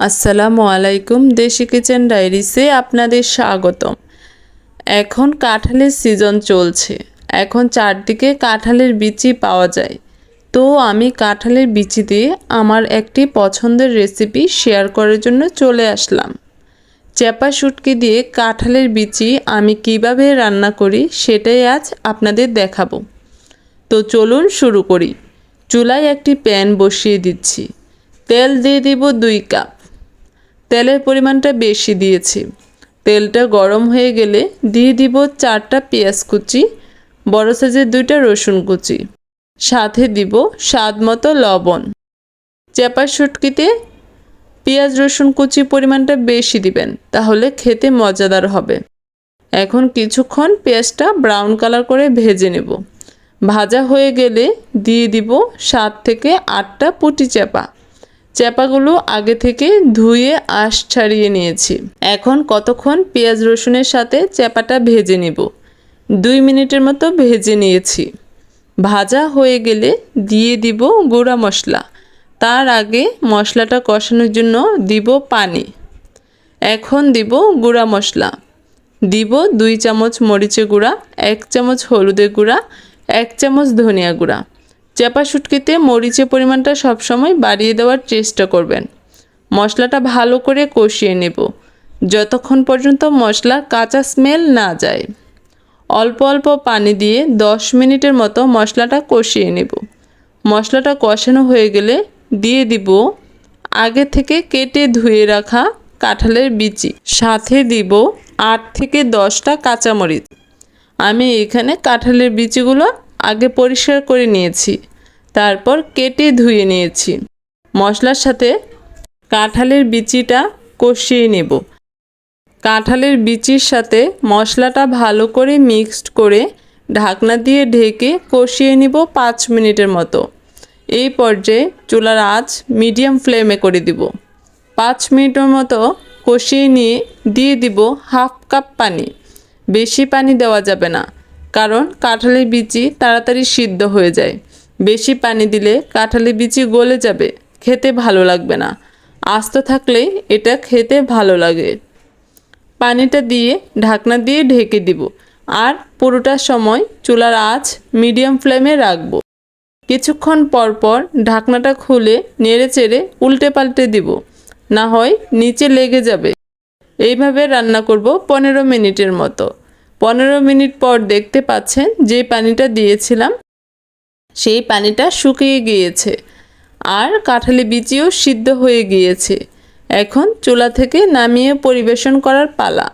আসসালামু আলাইকুম, দেশি কিচেন ডায়েরিসে আপনাদের স্বাগতম। এখন কাঁঠালের সিজন চলছে। এখন চারদিকে কাঁঠালের বিচি পাওয়া যায়। তো আমি কাঁঠালের বিচি দিয়ে আমার একটি পছন্দের রেসিপি শেয়ার করার জন্য চলে আসলাম। চ্যাপা শুটকি দিয়ে কাঁঠালের বিচি আমি কীভাবে রান্না করি সেটাই আজ আপনাদের দেখাবো। তো চলুন শুরু করি। চুলায় একটি প্যান বসিয়ে দিচ্ছি। তেল দিয়ে দিব দুই কাপ। তেলের পরিমাণটা বেশি দিয়েছি। তেলটা গরম হয়ে গেলে দিয়ে দিব চারটা পেঁয়াজ কুচি, বড় সাইজের দুইটা রসুন কুচি। সাথে দিব স্বাদ মতো লবণ। চেপা শুটকিতে পেঁয়াজ রসুন কুচি পরিমাণটা বেশি দিবেন, তাহলে খেতে মজাদার হবে। এখন কিছুক্ষণ পেঁয়াজটা ব্রাউন কালার করে ভেজে নেব। ভাজা হয়ে গেলে দিয়ে দিব সাত থেকে আটটা পুটি চাপা। চ্যাপাগুলো আগে থেকে ধুয়ে আঁশ ছাড়িয়ে নিয়েছি। এখন কতক্ষণ পেঁয়াজ রসুনের সাথে চ্যাপাটা ভেজে নিব? দুই মিনিটের মতো ভেজে নিয়েছি। ভাজা হয়ে গেলে দিয়ে দিব গুঁড়া মশলা। তার আগে মশলাটা কষানোর জন্য দিব পানি। এখন দিব গুঁড়া মশলা। দিব দুই চামচ মরিচের গুঁড়া, এক চামচ হলুদের গুঁড়া, এক চামচ ধনিয়া গুঁড়া। চাপা শুটকিতে মরিচের পরিমাণটা সবসময় বাড়িয়ে দেওয়ার চেষ্টা করবেন। মশলাটা ভালো করে কষিয়ে নেব। যতক্ষণ পর্যন্ত মশলা কাঁচা স্মেল না যায়। অল্প অল্প পানি দিয়ে দশ মিনিটের মতো মশলাটা কষিয়ে নেব। মশলাটা কষানো হয়ে গেলে দিয়ে দিব আগে থেকে কেটে ধুয়ে রাখা কাঁঠালের বিচি। সাথে দিব আট থেকে দশটা কাঁচামরিচ। আমি এখানে কাঁঠালের বিচিগুলো আগে পরিষ্কার করে নিয়েছি, তারপর কেটে ধুয়ে নিয়েছি। মশলার সাথে কাঁঠালের বিচিটা কষিয়ে নেব। কাঁঠালের বিচির সাথে মশলাটা ভালো করে মিক্সড করে ঢাকনা দিয়ে ঢেকে কষিয়ে নিব পাঁচ মিনিটের মতো। এই পর্যায়ে চুলার আঁচ মিডিয়াম ফ্লেমে করে দিব। পাঁচ মিনিটের মতো কষিয়ে নিয়ে দিয়ে দিব হাফ কাপ পানি। বেশি পানি দেওয়া যাবে না। কারণ কাঁঠালের বিচি তাড়াতাড়ি সিদ্ধ হয়ে যায়। বেশি পানি দিলে কাঁঠালের বিচি গলে যাবে, খেতে ভালো লাগবে না। আস্ত থাকলে এটা খেতে ভালো লাগে। পানিটা দিয়ে ঢাকনা দিয়ে ঢেকে দিব আর পুরোটা সময় চুলার আঁচ মিডিয়াম ফ্লেমে রাখব। কিছুক্ষণ পর পর ঢাকনাটা খুলে নেড়ে চেড়ে উল্টে পাল্টে দিব, না হয় নিচে লেগে যাবে। এইভাবে রান্না করব পনেরো মিনিটের মতো। পনেরো মিনিট পর দেখতে পাচ্ছেন যে পানিটা দিয়েছিলাম, সেই পানিটা শুকিয়ে গিয়েছে আর কাঁঠালি বিচিও সিদ্ধ হয়ে গিয়েছে। এখন চুলা থেকে নামিয়ে পরিবেশন করার পালা।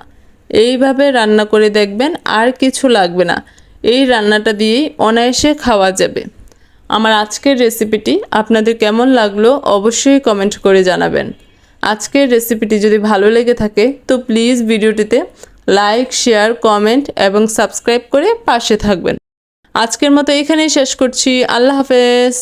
এইভাবে রান্না করে দেখবেন আর কিছু লাগবে না। এই রান্নাটা দিয়েই অনায়াসে খাওয়া যাবে। আমার আজকের রেসিপিটি আপনাদের কেমন লাগল অবশ্যই কমেন্ট করে জানাবেন। আজকের রেসিপিটি যদি ভালো লেগে থাকে, তো প্লিজ ভিডিওটিতে লাইক শেয়ার কমেন্ট এবং সাবস্ক্রাইব করে পাশে থাকবেন। আজকের মতো এখানেই শেষ করছি। আল্লাহ হাফেজ।